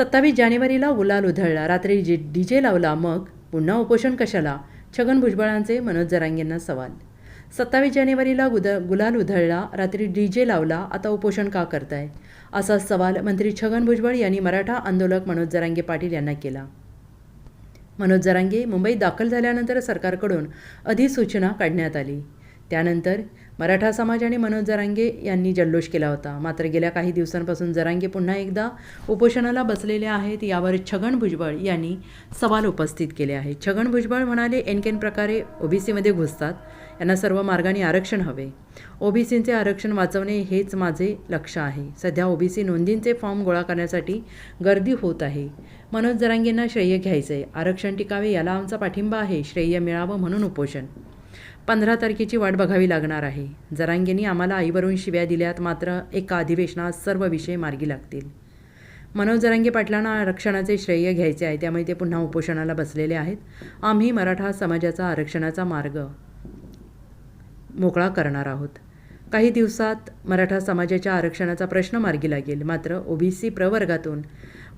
सत्तावीस जानेवारीला गुलाल उधळला. रात्री जी डी जे लावला मग पुन्हा उपोषण कशाला? छगन भुजबळांचे मनोज जरांगेंना सवाल. सत्तावीस जानेवारीला गुद गुलाल उधळला रात्री डी जे लावला आता उपोषण का करताय? असा सवाल मंत्री छगन भुजबळ यांनी मराठा आंदोलक मनोज जरांगे पाटील यांना केला. मनोज जरांगे मुंबईत दाखल झाल्यानंतर सरकारकडून अधिसूचना काढण्यात आली. त्यानंतर मराठा समाज आणि मनोज जरांगे यांनी जल्लोष केला होता. मात्र गेल्या काही दिवसांपासून जरांगे पुन्हा एकदा उपोषणाला बसलेले आहेत. यावर छगन भुजबळ यांनी सवाल उपस्थित केले आहेत. छगन भुजबळ म्हणाले एनकेन प्रकारे ओबीसीमध्ये घुसतात. यांना सर्व मार्गाने आरक्षण हवे. ओबीसींचे आरक्षण वाचवणे हेच माझे लक्ष आहे. सध्या ओबीसी नोंदींचे फॉर्म गोळा करण्यासाठी गर्दी होत आहे. मनोज जरांगेंना श्रेय घ्यायचं आहे आरक्षण टिकावे याला आमचा पाठिंबा आहे. श्रेय मिळावं म्हणून उपोषण. पंधरा तारखेची वाट बघावी लागणार आहे. जरांगेंनी आम्हाला आईवरून शिव्या दिल्यात मात्र एका अधिवेशनात सर्व विषय मार्गी लागतील. मनोज जरांगे पाटलांना आरक्षणाचे श्रेय घ्यायचे आहे त्यामुळे ते पुन्हा उपोषणाला बसलेले आहेत. आम्ही मराठा समाजाचा आरक्षणाचा मार्ग मोकळा करणार आहोत. काही दिवसात मराठा समाजाच्या आरक्षणाचा प्रश्न मार्गी लागेल मात्र ओबीसी प्रवर्गातून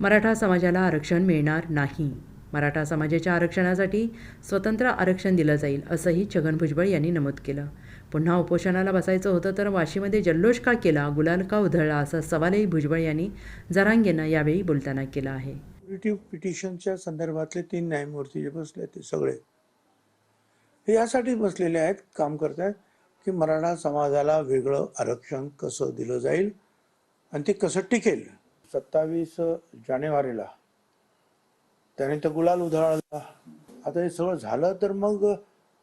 मराठा समाजाला आरक्षण मिळणार नाही. मराठा समाजाच्या आरक्षणासाठी स्वतंत्र आरक्षण दिलं जाईल असंही छगन भुजबळ यांनी नमूद केलं. पुन्हा उपोषणाला बसायचं होतं तर वाशीमध्ये जल्लोष का केला गुलाल का उधळला असा सवालही भुजबळ यांनी जरांगेंना यावेळी बोलताना केला आहे. पिटिशनच्या संदर्भातले तीन न्यायमूर्ती जे बसले ते सगळे हे यासाठी बसलेले आहेत काम करत आहेत की मराठा समाजाला वेगळं आरक्षण कसं दिलं जाईल आणि ते कसं टिकेल? सत्तावीस जानेवारीला त्याने तर गुलाल उधळला. आता हे सगळं झालं तर मग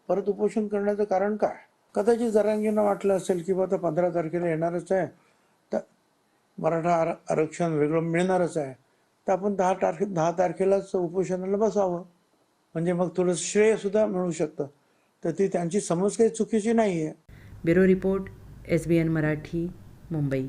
परत उपोषण करण्याचं कारण काय? कदाचित जरांगींना वाटलं असेल की आता पंधरा तारखेला येणारच आहे. तर मराठा आर आरक्षण वेगळं मिळणारच आहे. तर आपण दहा तारखे दहा तारखेलाच उपोषणाला बसावं. म्हणजे मग थोडं श्रेयसुद्धा मिळू शकतं. तर ती त्यांची समज काही चुकीची नाही आहे bureau report S B N Marathi Mumbai.